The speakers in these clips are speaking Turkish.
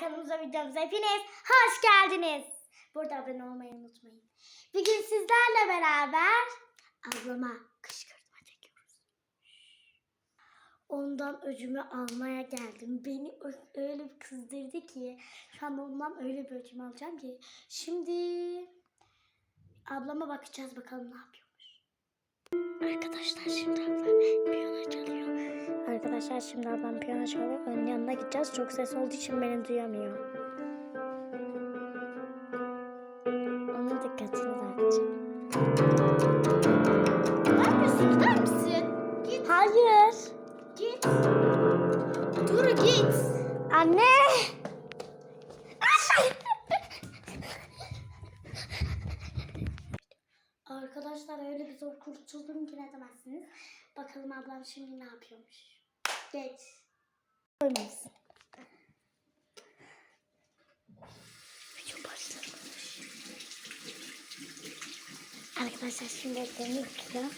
kanalımıza videomuza hepiniz hoş geldiniz. Burada abone olmayı unutmayın. Bugün sizlerle beraber ablama kışkırtma çekiyoruz. Ondan öcümü almaya geldim. Beni öyle bir kızdırdı ki şu an ondan öyle bir öcümü alacağım ki. Şimdi ablama bakacağız bakalım ne yapıyormuş. Arkadaşlar şimdi. Arkadaşlar şimdi ablam piyano çalıyor. Onun yanına gideceğiz. Çok ses olduğu için beni duyamıyor. Onun dikkatini dağıtacağım. Ne yapıyorsun? Gider misin? Git. Hayır. Git. Dur git. Anne. Arkadaşlar öyle bir zor kurtuldum ki ne demezsiniz. Bakalım ablam şimdi ne yapıyormuş. Geç. Başlamış. Arkadaşlar şimdi eklerini yıkayacağım.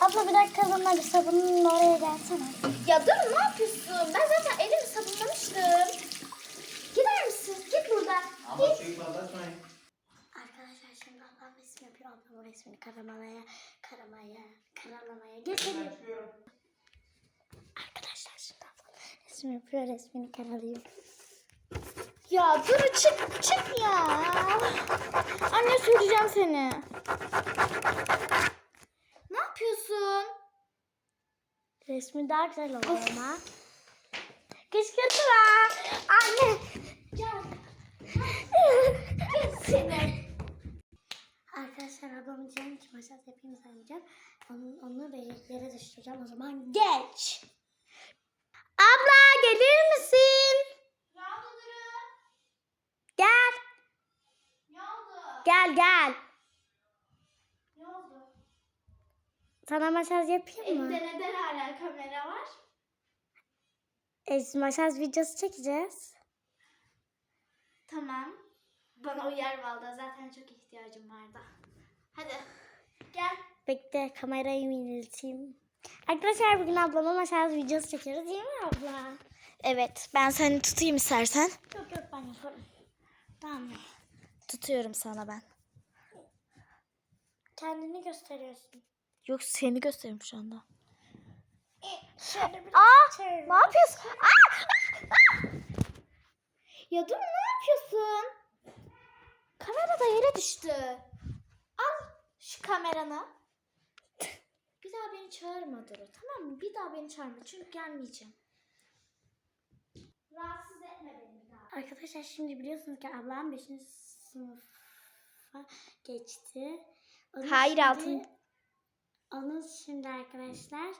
Abla bir dakika bana bir sabunun oraya gelsene. Ya dur ne yapıyorsun? Ben zaten elimi sabunlamıştım. Gider misin? Git buradan. Ama Git. şeyi patlatmayın. Arkadaşlar şimdi ablam resim o resmini karalamaya, karamaya, karalamaya çıkıyorum. Arkadaşlar şimdi resim yapıyor. Resmini karalıyor. Ya dur çık çık ya. Anne söyleyeceğim seni. Ne yapıyorsun? Resmi daha güzel oluyor ama. Kışkırtma. Anne. Gel. Seni. Ablam diyeceğim ki masaj yapayım zannedeceğim. Onu, onu bebeklere düşüreceğim. O zaman geç. Abla gelir misin? Gel. Gel gel. Sana masaj yapayım mı? Evde neden hala kamera var? E, masaj videosu çekeceğiz. Tamam. Bana uyar valla zaten çok ihtiyacım vardı. Hadi gel. Bekle kamerayı minilteyim. Arkadaşlar bugün ablama masaj videosu çekiyoruz değil mi abla? Evet ben seni tutayım istersen. Yok yok ben yaparım. Tamam. Tutuyorum sana ben. Kendini gösteriyorsun. Yok seni gösteriyorum şu anda. Şöyle bir Aa ne yapıyorsun? Aa, aa, aa! Ya dur ne yapıyorsun? Kamera da yere düştü. Kameranı. Bir daha beni çağırma Duru tamam mı? Bir daha beni çağırma çünkü gelmeyeceğim. Rahatsız etme beni bir daha. Arkadaşlar şimdi biliyorsunuz ki ablam 5. sınıfa geçti. Onun Hayır, şimdi- altın- Onun şimdi arkadaşlar.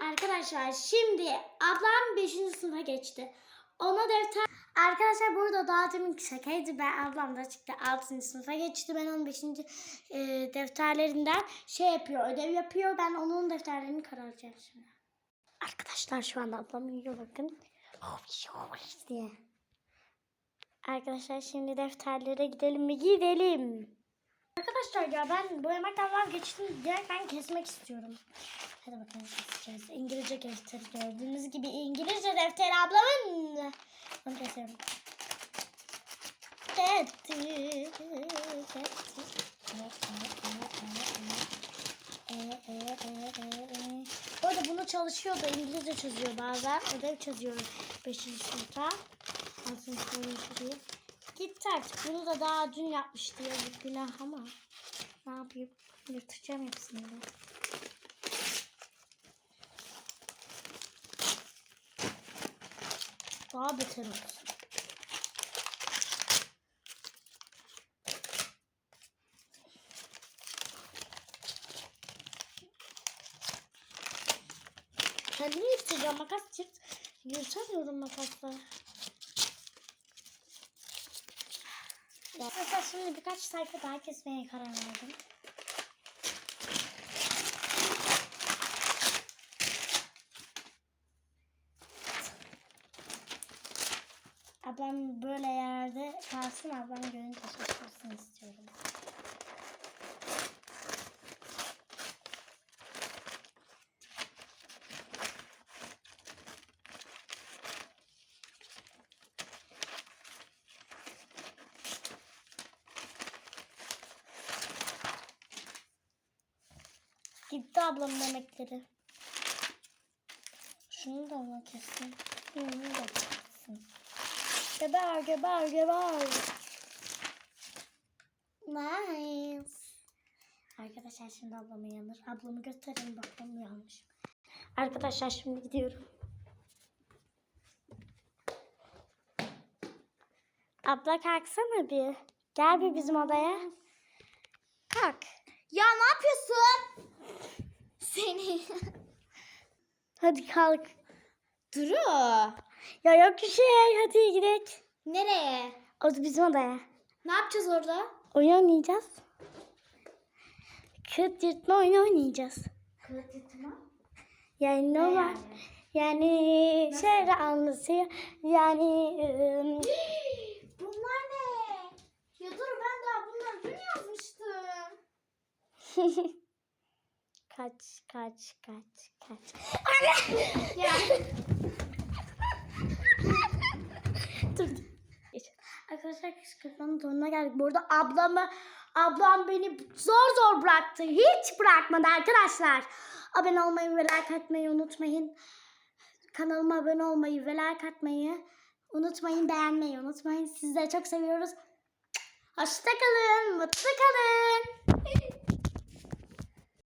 Arkadaşlar şimdi ablam 5. sınıfa geçti. Ona defter... Arkadaşlar burada daha demin şakaydı. Ben ablam da çıktı 6. sınıfa geçti. Ben onun 5. e, defterlerinden şey yapıyor, ödev yapıyor. Ben onun defterlerini kararacağım şimdi. Arkadaşlar şu anda ablam yiyor bakın. diye. Arkadaşlar şimdi defterlere gidelim mi? Gidelim. Arkadaşlar ya ben boyamaktan vazgeçtim. Direkt ben kesmek istiyorum. Hadi bakalım keseceğiz. İngilizce defteri gördüğünüz gibi İngilizce defteri ablamın. Keserim. Bu arada bunu çalışıyor da İngilizce çözüyor bazen. Ödev çözüyor 5. sınıfta. 6. sınıfta değil. Gitti artık. Bunu da daha dün yapmıştı yazık günah ama. Ne yapayım? Yırtacağım hepsini. de. Daha beter olsun. Kendimi yırtacağım. Makas yırt. Yırtamıyorum makasla. Mesela şimdi birkaç sayfa daha kesmeye karar verdim. Ablam böyle yerde kalsın. Ablam gönül taşırsın istiyorum. Gitti ablamın emekleri. Şunu da ona kesin. Bunu da kesin. Geber geber geber. Nice. Arkadaşlar şimdi ablam uyanır. Ablamı göstereyim bakalım uyanmış. mı? Arkadaşlar şimdi gidiyorum. Abla kalksana bir. Gel bir bizim odaya. Kalk. Ya ne yapıyorsun? Seni. Hadi kalk. Duru. Ya yok bir şey. Hadi gidelim. Nereye? O bizim odaya. Ne yapacağız orada? Oyun oynayacağız. Kıt yırtma oyunu oynayacağız. Kılıç yırtma. Yani normal. Yani şöyle anlatıyor. Yani ım, Bunlar ne? Ya dur ben daha bunları dün yazmıştım. kaç kaç kaç kaç. Ya. dur dur. Geç. Kışkırtmanın sonuna geldik. Burada ablamı ablam beni zor zor bıraktı. Hiç bırakmadı arkadaşlar. Abone olmayı ve like atmayı unutmayın. Kanalıma abone olmayı ve like atmayı unutmayın. Beğenmeyi unutmayın. Sizleri çok seviyoruz. Hoşçakalın. Mutlu kalın.